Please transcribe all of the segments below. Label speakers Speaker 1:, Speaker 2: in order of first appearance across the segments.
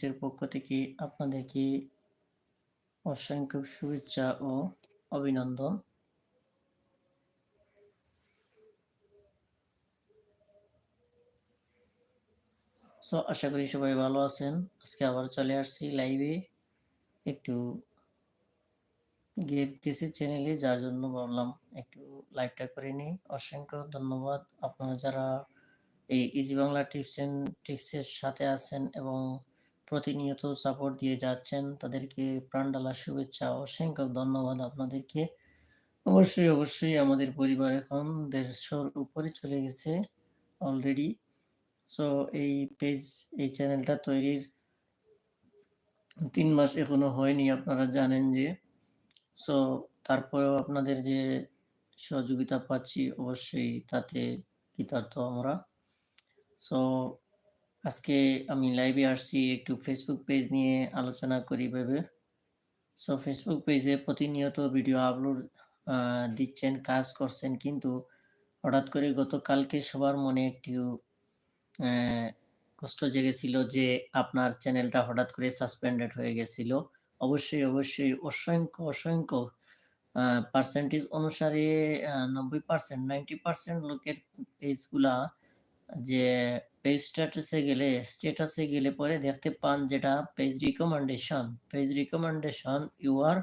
Speaker 1: টিপসের পক্ষ থেকে আপনাদেরকে অসংখ্য শুভেচ্ছা ও অভিনন্দন। সো আশা করি সবাই ভালো আছেন। আজকে আবার চলে আসছি লাইভে একটু গেপ গেছি চ্যানেলে যার জন্য ভাবলাম একটু লাইভটা করে নিই। অসংখ্য ধন্যবাদ। আপনারা যারা এই ইজি বাংলা টিপস অ্যান্ড ট্রিক্সের সাথে আছেন এবং প্রতিনিয়ত সাপোর্ট দিয়ে যাচ্ছেন। তাদেরকে প্রাণডালা শুভেচ্ছা অসংখ্য ধন্যবাদ আপনাদেরকে। অবশ্যই অবশ্যই আমাদের পরিবার এখন দেড়শোর উপরে চলে গেছে অলরেডি সো এই পেজ এই চ্যানেলটা তৈরির তিন মাস এখনও হয়নি, আপনারা জানেন যে। সো তারপরেও আপনাদের যে সহযোগিতা পাচ্ছি, অবশ্যই তাতে কৃতার্থ আমরা। সো আজকে আমি লাইভে আসছি একটু ফেসবুক পেজ নিয়ে আলোচনা করি ভেবে সো ফেসবুক পেজে প্রতিনিয়ত ভিডিও আপলোড দিচ্ছেন, কাজ করছেন কিন্তু হঠাৎ করে গতকালকে সবার মনে একটু কষ্ট জেগেছিল যে আপনার চ্যানেলটা হঠাৎ করে সাসপেন্ডেড হয়ে গেছিল। অবশ্যই অবশ্যই অসংখ্য অসংখ্য পার্সেন্টেজ অনুসারে নব্বই পার্সেন্ট নাইনটি পার্সেন্ট লোকের পেজগুলা যে পেজ স্ট্যাটাসে গেলে স্ট্যাটাসে গেলে পরে দেখতে পান যেটা page recommendation page recommendation you are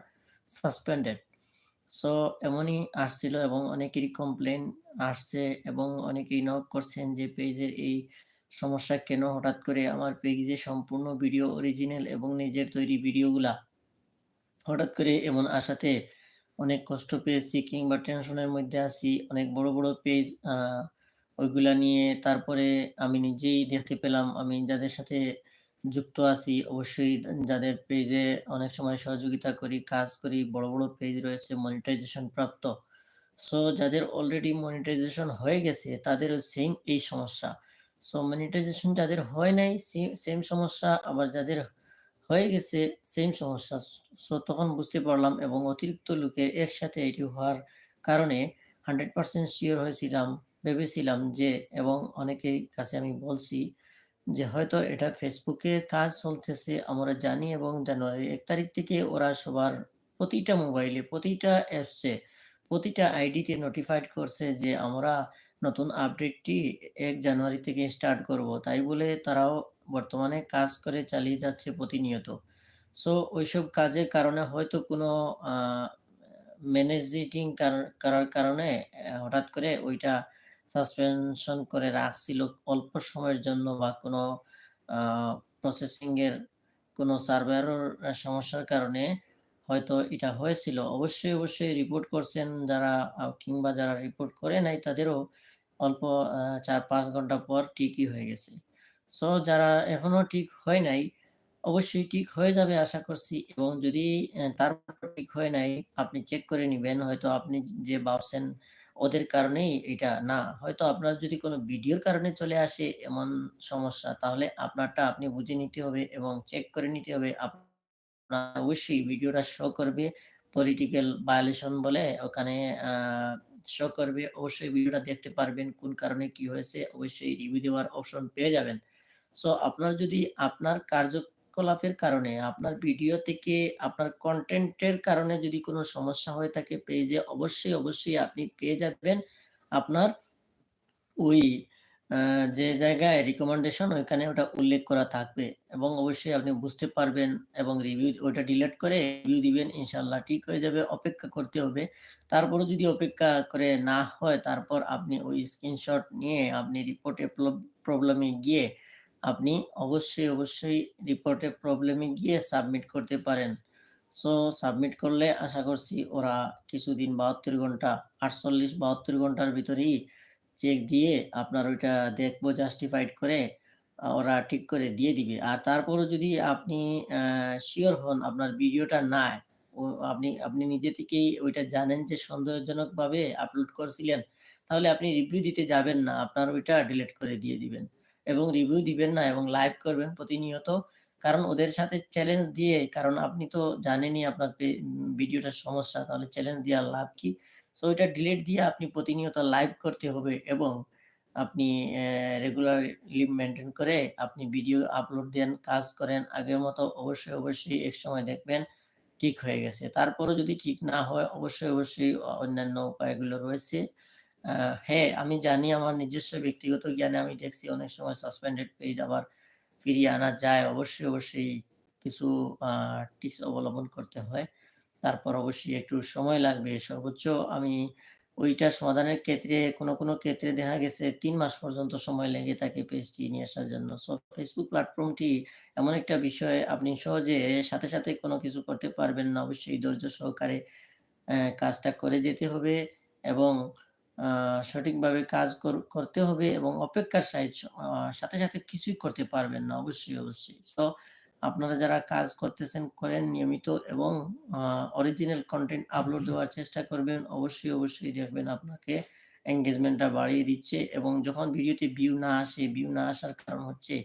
Speaker 1: suspended so এমনই আসছিল এবং অনেকেরই কমপ্লেন আসছে এবং অনেকেই নক করছেন যে পেজের এই সমস্যা কেন হঠাৎ করে আমার পেজে সম্পূর্ণ ভিডিও অরিজিনাল এবং নিজের তৈরি ভিডিওগুলা হঠাৎ করে এমন আসাতে অনেক কষ্ট পেয়েছি কিংবা টেনশনের মধ্যে আছি। অনেক বড় বড় পেজ ওইগুলা নিয়ে তারপরে আমি নিজেই দেখতে পেলাম। আমি যাদের সাথে যুক্ত আছি, অবশ্যই যাদের পেজে অনেক সময় সহযোগিতা করি, কাজ করি, বড় বড় পেজ রয়েছে মনিটাইজেশন প্রাপ্ত। সো যাদের অলরেডি মনিটাইজেশন হয়ে গেছে, তাদেরও সেম এই সমস্যা। সো মনিটাইজেশন যাদের হয় নাই সেম সমস্যা। আবার যাদের হয়ে গেছে সেম সমস্যা। সো তখন বুঝতে পারলাম এবং অতিরিক্ত লোকের একসাথে এটি হওয়ার কারণে হান্ড্রেড পার্সেন্ট শিওর হয়েছিলাম। ভেবেছিলাম যে, এবং অনেকের কাছে আমি বলছি যে, হয়তো এটা ফেসবুকের কাজ চলতেছে, আমরা জানি, এবং জানুয়ারির এক তারিখ থেকে ওরা সবার প্রতিটা মোবাইলে, প্রতিটা অ্যাপসে, প্রতিটা আইডিতে নোটিফাইড করছে যে, আমরা নতুন আপডেটটি এক জানুয়ারি থেকে স্টার্ট করব। তাই বলে তারাও বর্তমানে কাজ করে চালিয়ে যাচ্ছে প্রতিনিয়ত। সো ওইসব কাজের কারণে হয়তো কোনো ম্যানেজিটিং করার কারণে, হঠাৎ করে ওইটা সাসপেনশন করে রাখছিল অল্প সময়ের জন্য বা কোনো প্রসেসিংয়ের কোনো সার্ভারের সমস্যার কারণে হয়তো এটা হয়েছিল। অবশ্যই অবশ্যই রিপোর্ট করছেন যারা কিংবা যারা রিপোর্ট করে নাই তাদেরও অল্প চার পাঁচ ঘণ্টা পর ঠিকই হয়ে গেছে। সো যারা এখনও ঠিক হয় নাই, অবশ্যই ঠিক হয়ে যাবে আশা করছি এবং যদি তারপর ঠিক হয় নাই, আপনি চেক করে নেবেন। হয়তো আপনি যে ভাবছেন ওদের কারণেই এটা না। হয়তো আপনার যদি কোনো ভিডিওর কারণে চলে আসে এমন সমস্যা, তাহলে আপনারটা আপনি বুঝে নিতে হবে এবং চেক করে নিতে হবে। আপনার অবশ্যই ভিডিওটা শো করবে পলিটিক্যাল ভায়োলেশন বলে ওখানে শো করবে। অবশ্যই ভিডিওটা দেখতে পারবেন কোন কারণে কি হয়েছে। অবশ্যই রিভিউ দেওয়ার অপশন পেয়ে যাবেন। সো আপনার যদি আপনার কার্যকলাপের কারণে আপনার ভিডিও থেকে আপনার কন্টেন্টের কারণে যদি কোনো সমস্যা হয়ে থাকে পেজে, অবশ্যই অবশ্যই আপনি পেয়ে যাবেন আপনার ওই যে জায়গায় রিকমেন্ডেশন ওইখানে ওটা উল্লেখ করা থাকবে এবং অবশ্যই আপনি বুঝতে পারবেন এবং রিভিউ ওটা ডিলিট করে রিভিউ দিবেন ইনশাল্লাহ ঠিক হয়ে যাবে, অপেক্ষা করতে হবে। তারপরে যদি অপেক্ষা করে না হয়, তারপর আপনি ওই স্ক্রিনশট নিয়ে আপনি রিপোর্টে প্রবলেমে গিয়ে আপনি অবশ্যই অবশ্যই রিপোর্টে প্রবলেমে গিয়ে সাবমিট করতে পারেন। সো সাবমিট করলে আশা করছি ওরা কিছুদিন বাহাত্তর ঘণ্টা, আটচল্লিশ বাহাত্তর ঘণ্টার ভিতরেই চেক দিয়ে আপনার ওইটা দেখব জাস্টিফাইড করে ওরা ঠিক করে দিয়ে দিবে। আর তারপরও যদি আপনি শিওর হন আপনার ভিডিওটা ও আপনি আপনি নিজে থেকেই ওইটা জানেন যে সন্দেহজনকভাবে আপলোড করছিলেন, তাহলে আপনি রিভিউ দিতে যাবেন না, আপনার ওইটা ডিলিট করে দিয়ে দিবেন। এবং রিভিউ দিবেন না এবং লাইভ করবেন প্রতিনিয়ত কারণ ওদের সাথে চ্যালেঞ্জ দিয়ে কারণ আপনি তো জানেনই আপনার ভিডিওটার সমস্যা তাহলে চ্যালেঞ্জ দেওয়ার লাভ কি সো এটা ডিলিট দিয়ে আপনি প্রতিনিয়ত লাইভ করতে হবে এবং আপনি রেগুলারলি মেনটেন করে আপনি ভিডিও আপলোড দেন, কাজ করেন আগের মতো অবশ্যই, অবশ্যই এক সময় দেখবেন ঠিক হয়ে গেছে। তারপরও যদি ঠিক না হয় অবশ্যই, অবশ্যই অন্যান্য উপায়গুলো রয়েছে। হ্যাঁ, আমি জানি আমার নিজস্ব ব্যক্তিগত জ্ঞানে আমি দেখছি অনেক সময় সাসপেন্ডেড পেজ আবার ফিরিয়ে আনা যায়। অবশ্যই, অবশ্যই কিছু টিপস অবলম্বন করতে হয়। তারপর অবশ্যই একটু সময় লাগবে। সর্বোচ্চ আমি ওইটা সমাধানের ক্ষেত্রে কোনো, কোনো ক্ষেত্রে দেখা গেছে তিন মাস পর্যন্ত সময় লেগে থাকে পেজটি নিয়ে আসার জন্য। সো ফেসবুক প্ল্যাটফর্মটি এমন একটা বিষয় আপনি সহজে সাথে, সাথে কোনো কিছু করতে পারবেন না। অবশ্যই ধৈর্য সহকারে কাজটা করে যেতে হবে এবং সঠিকভাবে কাজ কর করতে হবে এবং অপেক্ষার সাথে, সাথে কিছুই করতে পারবেন না। অবশ্যই, অবশ্যই। সো আপনারা যারা কাজ করতেছেন করেন নিয়মিত এবং অরিজিনাল কনটেন্ট আপলোড দেওয়ার চেষ্টা করবেন। অবশ্যই, অবশ্যই দেখবেন আপনাকে এনগেজমেন্টটা বাড়িয়ে দিচ্ছে এবং যখন ভিডিওতে ভিউ না আসে, ভিউ না আসার কারণ হচ্ছে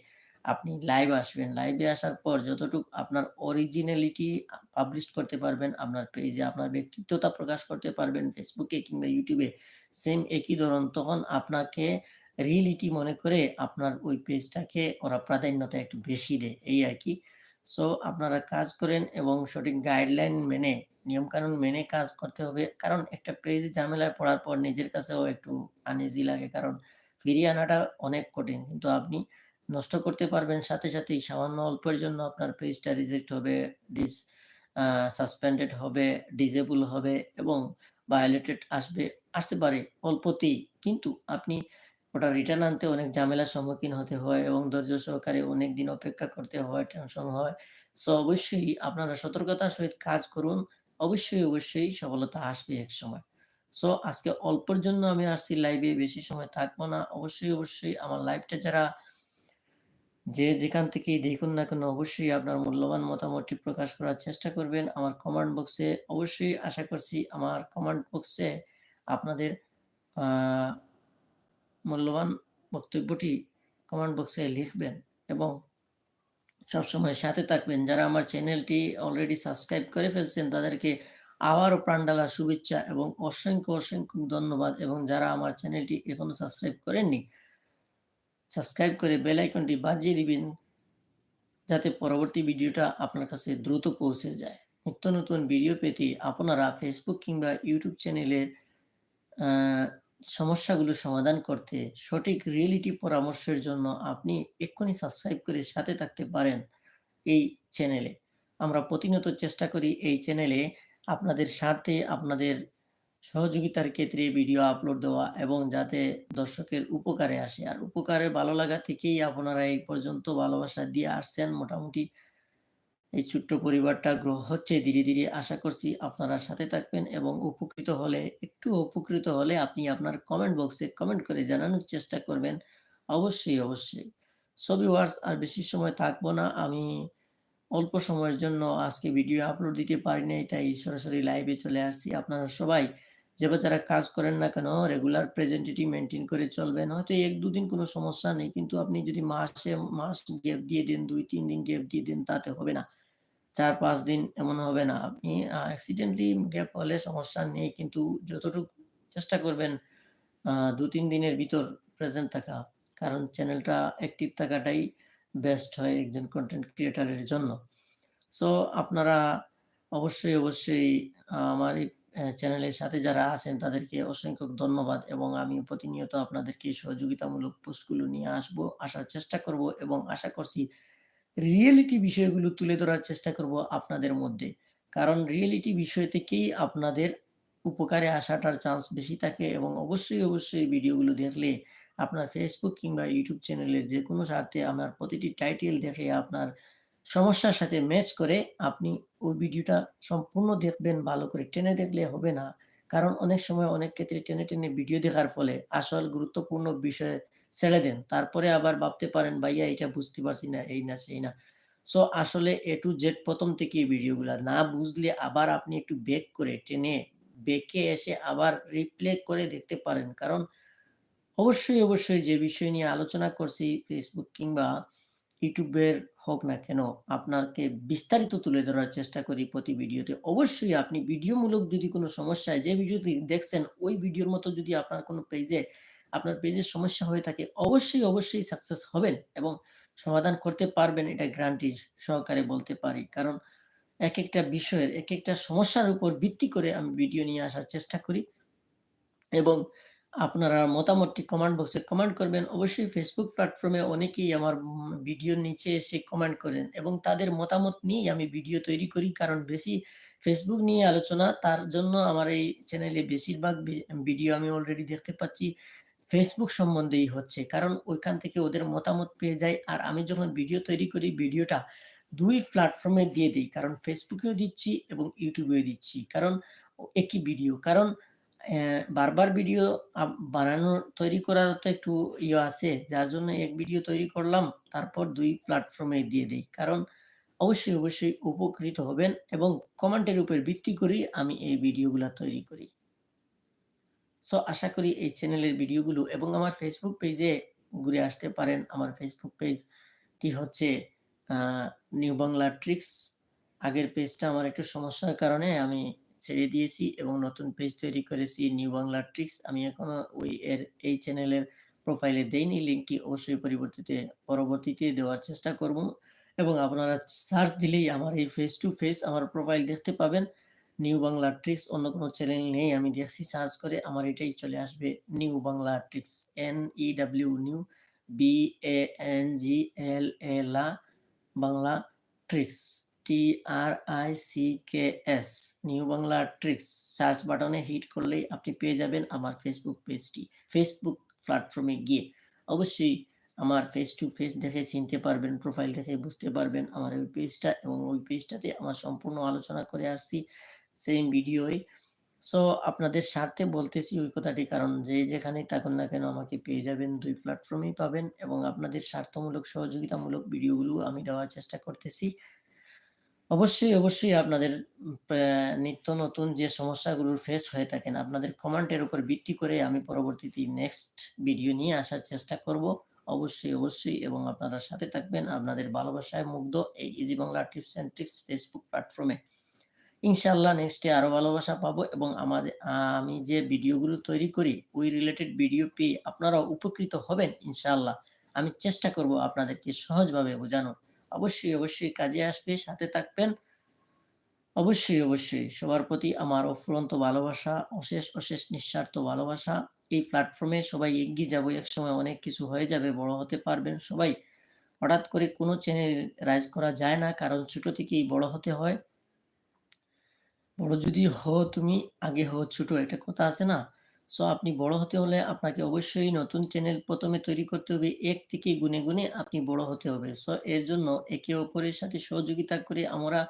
Speaker 1: আপনি লাইভ আসবেন। লাইভে আসার পর যতটুক আপনার অরিজিনালিটি পাবলিশ করতে পারবেন আপনার পেজে, আপনার ব্যক্তিত্বতা প্রকাশ করতে পারবেন এ কিংবা এ সেম একই ধরন তখন আপনাকে রিয়েলিটি মনে করে আপনার ওই পেজটাকে ওরা প্রাধান্যতা একটু বেশি দেয় এই আর কি সো আপনারা কাজ করেন এবং সঠিক গাইডলাইন মেনে নিয়মকানুন মেনে কাজ করতে হবে। কারণ একটা পেজ ঝামেলায় পড়ার পর নিজের কাছেও একটু আনইজি লাগে। কারণ ফিরিয়ে আনাটা অনেক কঠিন। কিন্তু আপনি নষ্ট করতে পারবেন সাথে, সাথেই সামান্য অল্পের জন্য আপনার পেজটা রিজেক্ট হবে, ডিস সাসপেন্ডেড হবে, ডিজেবল হবে এবং ভায়োলেটেড আসবে, আসতে পারে অল্পতেই। কিন্তু আপনি ওটা রিটার্ন আনতে অনেক ঝামেলার সম্মুখীন হতে হয় এবং ধৈর্য সহকারে অনেক দিন অপেক্ষা করতে হয়, টেনশন হয়। সো অবশ্যই আপনারা সতর্কতার সহিত কাজ করুন। অবশ্যই, অবশ্যই সফলতা আসবে এক সময় সো আজকে অল্পের জন্য আমি আসছি লাইভে, বেশি সময় থাকব না। অবশ্যই, অবশ্যই আমার লাইভটা যারা যে যেখান থেকেই দেখুন না কেন অবশ্যই আপনার মূল্যবান মতামতটি প্রকাশ করার চেষ্টা করবেন। আমার কমেন্ট বক্সে অবশ্যই আশা করছি আমার কমেন্ট বক্সে আপনাদের মূল্যবান বক্তব্যটি কমেন্ট বক্সে লিখবেন এবং সবসময় সাথে থাকবেন। যারা আমার চ্যানেলটি অলরেডি সাবস্ক্রাইব করে ফেলছেন তাদেরকে আবারও প্রাণঢালা শুভেচ্ছা এবং অসংখ্য, অসংখ্য ধন্যবাদ এবং যারা আমার চ্যানেলটি এখনও সাবস্ক্রাইব করেননি, সাবস্ক্রাইব করে বেল আইকনটি বাজিয়ে দিবেন, যাতে পরবর্তী ভিডিওটা আপনার কাছে দ্রুত পৌঁছে যায়। নিত্য নতুন ভিডিও পেতে আপনারা ফেসবুক কিংবা ইউটিউব চ্যানেলের সমস্যাগুলো সমাধান করতে সঠিক রিয়েলিটি পরামর্শের জন্য আপনি এক্ষুনি সাবস্ক্রাইব করে সাথে থাকতে পারেন এই চ্যানেলে। আমরা প্রতিনিয়ত চেষ্টা করি এই চ্যানেলে আপনাদের স্বার্থে, আপনাদের সহযোগিতার ক্ষেত্রে ভিডিও আপলোড দেওয়া এবং যাতে দর্শকের উপকারে আসে। আর উপকারে ভালো লাগা থেকেই আপনারা এই পর্যন্ত ভালোবাসা দিয়ে আসছেন মোটামুটি এই ছোট্ট পরিবারটা গ্রহ হচ্ছে ধীরে, ধীরে। আশা করছি আপনারা সাথে থাকবেন এবং উপকৃত হলে একটু উপকৃত হলে আপনি আপনার কমেন্ট বক্সে কমেন্ট করে জানানোর চেষ্টা করবেন। অবশ্যই, অবশ্যই। সো ভিউয়ার্স আর বেশি সময় থাকব না। আমি অল্প সময়ের জন্য আজকে ভিডিও আপলোড দিতে পারি নাই তাই সরাসরি লাইভে চলে আসছি। আপনারা সবাই যে যারা কাজ করেন না কেন রেগুলার প্রেজেন্টেটি মেইনটেইন করে চলবেন। হয়তো ১-২ দিন কোনো সমস্যা নেই। কিন্তু আপনি যদি মাসে মাস গ্যাপ দিয়ে দেন, ২-৩ দিন গ্যাপ দিয়ে দেন তাতে হবে না। ৪-৫ দিন এমন হবে না। আপনি অ্যাক্সিডেন্টালি গ্যাপ হলে সমস্যা নেই। কিন্তু যতটুকু চেষ্টা করবেন দু ২-৩ দিনের ভিতর প্রেজেন্ট থাকা। কারণ চ্যানেলটা অ্যাক্টিভ থাকাটাই বেস্ট হয় একজন কন্টেন্ট ক্রিয়েটারের জন্য। সো আপনারা অবশ্যই, অবশ্যই আমার এই চ্যানেলের সাথে যারা আছেন তাদেরকে অসংখ্য ধন্যবাদ এবং আমি প্রতিনিয়ত আপনাদেরকে সহযোগিতামূলক পোস্টগুলো নিয়ে আসব, আসার চেষ্টা করব এবং আশা করছি রিয়েলিটি বিষয়গুলো তুলে ধরার চেষ্টা করব আপনাদের মধ্যে। কারণ রিয়েলিটি বিষয় থেকেই আপনাদের উপকারে আসাটার চান্স বেশি থাকে এবং অবশ্যই, অবশ্যই ভিডিওগুলো দেখলে আপনার ফেসবুক কিংবা ইউটিউব চ্যানেলের যে কোনো স্বার্থে আমার প্রতিটি টাইটেল দেখে আপনার সমস্যার সাথে ম্যাচ করে আপনি ওই ভিডিওটা সম্পূর্ণ দেখবেন। ভালো করে টেনে দেখলে হবে না। কারণ অনেক সময় অনেক ক্ষেত্রে টেনে, টেনে ভিডিও দেখার ফলে আসল গুরুত্বপূর্ণ বিষয় ছেড়ে দেন। তারপরে আবার ভাবতে পারেন ভাইয়া এটা বুঝতে পারছি না, এই না সেই না। সো আসলে এ টু জেড প্রথম থেকে এই ভিডিওগুলা না বুঝলে আবার আপনি একটু ব্যাক করে টেনে ব্যাকে এসে আবার রিপ্লে করে দেখতে পারেন। কারণ অবশ্যই, অবশ্যই যে বিষয় নিয়ে আলোচনা করছি ফেসবুক কিংবা এর হোক না কেন, আপনাকে বিস্তারিত তুলে ধরার চেষ্টা করি প্রতি ভিডিওতে। অবশ্যই আপনি ভিডিওমূলক যদি কোনো সমস্যায় যে ভিডিওটি দেখছেন, ওই ভিডিওর মতো যদি আপনার কোনো পেজে, আপনার পেজের সমস্যা হয়ে থাকে, অবশ্যই অবশ্যই সাকসেস হবেন এবং সমাধান করতে পারবেন, এটা গ্যারান্টি সহকারে বলতে পারি কারণ এক একটা বিষয়ের এক একটা সমস্যার উপর ভিত্তি করে আমি ভিডিও নিয়ে আসার চেষ্টা করি এবং আপনারা মতামতটি কমেন্ট বক্সে কমেন্ট করবেন। অবশ্যই ফেসবুক প্ল্যাটফর্মে অনেকেই আমার ভিডিওর নিচে এসে কমেন্ট করেন এবং তাদের মতামত নিয়েই আমি ভিডিও তৈরি করি, কারণ বেশি ফেসবুক নিয়ে আলোচনা, তার জন্য আমার এই চ্যানেলে বেশিরভাগ ভিডিও আমি অলরেডি দেখতে পাচ্ছি। ফেসবুক সম্বন্ধেই হচ্ছে, কারণ ওইখান থেকে ওদের মতামত পেয়ে যায়। আর আমি যখন ভিডিও তৈরি করি ভিডিওটা দুই প্ল্যাটফর্মে দিয়ে দিই, কারণ ফেসবুকেও দিচ্ছি এবং ইউটিউবেও দিচ্ছি, কারণ একই ভিডিও কারণ বারবার ভিডিও বানানোর তৈরি করার তো একটু ইয়ে আছে। যার জন্য এক ভিডিও তৈরি করলাম, তারপর দুই প্ল্যাটফর্মে দিয়ে দিই। কারণ অবশ্যই অবশ্যই উপকৃত হবেন এবং কমেন্টের উপর ভিত্তি করেই আমি এই ভিডিওগুলো তৈরি করি। সো আশা করি এই চ্যানেলের ভিডিওগুলো এবং আমার ফেসবুক পেজে ঘুরে আসতে পারেন। আমার ফেসবুক পেজটি হচ্ছে নিউ বাংলা ট্রিক্স আগের পেজটা আমার একটু সমস্যার কারণে আমি ছেড়ে দিয়েছি এবং নতুন পেজ তৈরি করেছি নিউ বাংলা ট্রিক্স আমি এখনও ওই এর, এই চ্যানেলের প্রোফাইলে দেইনি। লিঙ্কটি অবশ্যই পরিবর্তিতে, পরবর্তীতে দেওয়ার চেষ্টা করব এবং আপনারা সার্চ দিলেই আমার এই ফেস টু ফেস আমার প্রোফাইল দেখতে পাবেন। নিউ বাংলা ট্রিক্স অন্য কোনো চ্যানেল নেই, আমি দেখছি সার্চ করে, আমার এটাই চলে আসবে। New Bangla tricks N E W new B A N G L A লা Bangla tricks T R I C K S new Bangla tricks search বাটনে হিট করলেই আপনি পেয়ে যাবেন আমার ফেসবুক পেজটি ফেসবুক প্ল্যাটফর্মে গিয়ে অবশ্যই আমার ফেস টু ফেস দেখে চিনতে পারবেন প্রোফাইল দেখে বুঝতে পারবেন আমার ওই পেজটা এবং ওই পেজটাতে আমার সম্পূর্ণ আলোচনা করে আসছি সেম ভিডিওই সো আপনাদের স্বার্থে বলতেছি ওই কথাটি, কারণ যে যেখানেই থাকুন না কেন আমাকে পেয়ে যাবেন, দুই প্ল্যাটফর্মেই পাবেন এবং আপনাদের স্বার্থমূলক, সহযোগিতামূলক ভিডিওগুলো আমি দেওয়ার চেষ্টা করতেছি। অবশ্যই অবশ্যই আপনাদের নিত্য নতুন যে সমস্যাগুলোর ফেস হয়ে থাকেন, আপনাদের কমেন্টের উপর ভিত্তি করে আমি পরবর্তীতে নেক্সট ভিডিও নিয়ে আসার চেষ্টা করব। অবশ্যই অবশ্যই এবং আপনারা সাথে থাকবেন আপনাদের ভালোবাসায় মুগ্ধ এই easy Bangla tips and tricks Facebook প্ল্যাটফর্মে ইনশাল্লাহ নেক্সটে আরও ভালোবাসা পাবো এবং আমাদের আমি যে ভিডিওগুলো তৈরি করি, ওই রিলেটেড ভিডিও পেয়ে আপনারা উপকৃত হবেন ইনশাল্লাহ আমি চেষ্টা করব আপনাদেরকে সহজভাবে বোঝানোর। অবশ্যই অবশ্যই কাজে আসবে, সাথে থাকবেন। অবশ্যই অবশ্যই সবার প্রতি আমার অফুরন্ত ভালোবাসা, অশেষ অশেষ নিঃস্বার্থ ভালোবাসা। এই প্ল্যাটফর্মে সবাই এগিয়ে যাব, একসময় অনেক কিছু হয়ে যাবে, বড় হতে পারবেন সবাই। হঠাৎ করে কোনো চ্যানেল রাইজ করা যায় না, কারণ ছোট থেকেই বড় হতে হয়। বড় যদি হো তুমি, আগে হো ছোট, একটা কথা আছে না? সো আপনি বড় হতে হলে আপনাকে অবশ্যই নতুন চ্যানেল প্রথমে তৈরি করতে হবে। এক থেকে গুনে গুনে আপনি বড় হতে হবে। সো এর জন্য একে অপরের সাথে সহযোগিতা করে আমরা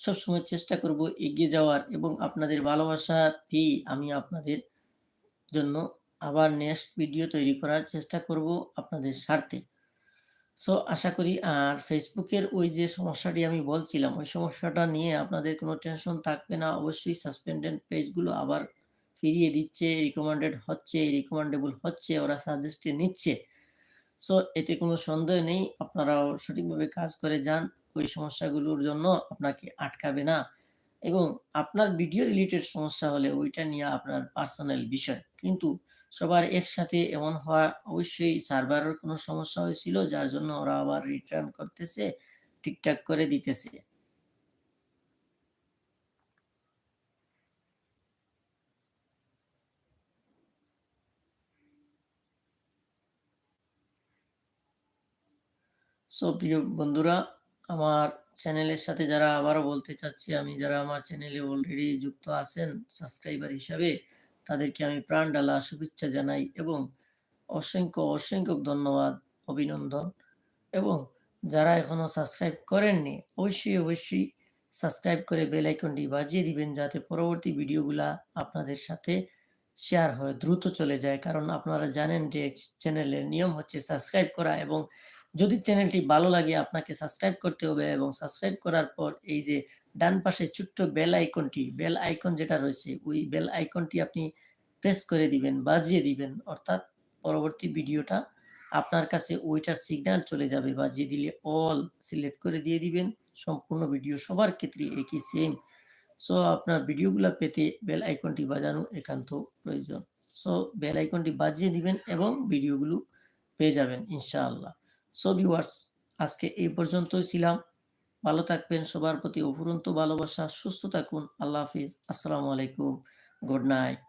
Speaker 1: সবসময় চেষ্টা করব এগিয়ে যাওয়ার এবং আপনাদের ভালোবাসা পেয়ে আমি আপনাদের জন্য আবার নেক্সট ভিডিও তৈরি করার চেষ্টা করব আপনাদের স্বার্থে সো আশা করি আর ফেসবুকের ওই যে সমস্যাটি আমি বলছিলাম, ওই সমস্যাটা নিয়ে আপনাদের কোনো টেনশন থাকবে না। অবশ্যই সাসপেন্ডেড পেজগুলো আবার ফিরিয়ে দিচ্ছে রিকমেন্ডেড হচ্ছে রিকমেন্ডেবল হচ্ছে, ওরা সাজেস্টে নিচ্ছে। সো এতে কোনো সন্দেহ নেই, আপনারাও সঠিকভাবে কাজ করে যান, ওই সমস্যাগুলোর জন্য আপনাকে আটকাবে না। এবং আপনার ভিডিও রিলেটেড সমস্যা হলে ওইটা নিয়ে আপনার পার্সোনাল বিষয়। কিন্তু সবার একসাথে এমন হওয়া অবশ্যই সার্ভারের কোনো সমস্যা হয়েছিল, যার জন্য ওরা আবার রিটার্ন করতেছে, ঠিকঠাক করে দিতেছে। সো প্রিয় বন্ধুরা, আমার চ্যানেলের সাথে যারা আবারও বলতে চাচ্ছি, আমি যারা আমার চ্যানেলে অলরেডি যুক্ত আছেন সাবস্ক্রাইবার হিসাবে, তাদেরকে আমি প্রাণ ডালা শুভেচ্ছা জানাই এবং অসংখ্য অসংখ্য ধন্যবাদ, অভিনন্দন। এবং যারা এখনও সাবস্ক্রাইব করেননি, অবশ্যই অবশ্যই সাবস্ক্রাইব করে বেল আইকনটি বাজিয়ে দিবেন, যাতে পরবর্তী ভিডিওগুলা আপনাদের সাথে শেয়ার হয়, দ্রুত চলে যায়। কারণ আপনারা জানেন যে চ্যানেলের নিয়ম হচ্ছে সাবস্ক্রাইব করা এবং যদি চ্যানেলটি ভালো লাগে, আপনাকে সাবস্ক্রাইব করতে হবে এবং সাবস্ক্রাইব করার পর এই যে ডান পাশে ছোট্ট বেল আইকনটি বেল আইকন যেটা রয়েছে, ওই বেল আইকনটি আপনি প্রেস করে দিবেন, বাজিয়ে দিবেন। অর্থাৎ পরবর্তী ভিডিওটা আপনার কাছে ওইটার সিগন্যাল চলে যাবে। বাজিয়ে দিলে অল সিলেক্ট করে দিয়ে দিবেন। সম্পূর্ণ ভিডিও সবার ক্ষেত্রে একই সেম সো আপনার ভিডিওগুলো পেতে বেল আইকনটি বাজানো একান্ত প্রয়োজন। সো বেল আইকনটি বাজিয়ে দিবেন এবং ভিডিওগুলো পেয়ে যাবেন, ইনশাআল্লাহ। সো ভিউয়ার্স আজকে এই পর্যন্তই ছিলাম। ভালো থাকবেন, সবার প্রতি অফুরন্ত ভালোবাসা, সুস্থ থাকুন, আল্লাহ হাফিজ। আসসালামু আলাইকুম। Good night.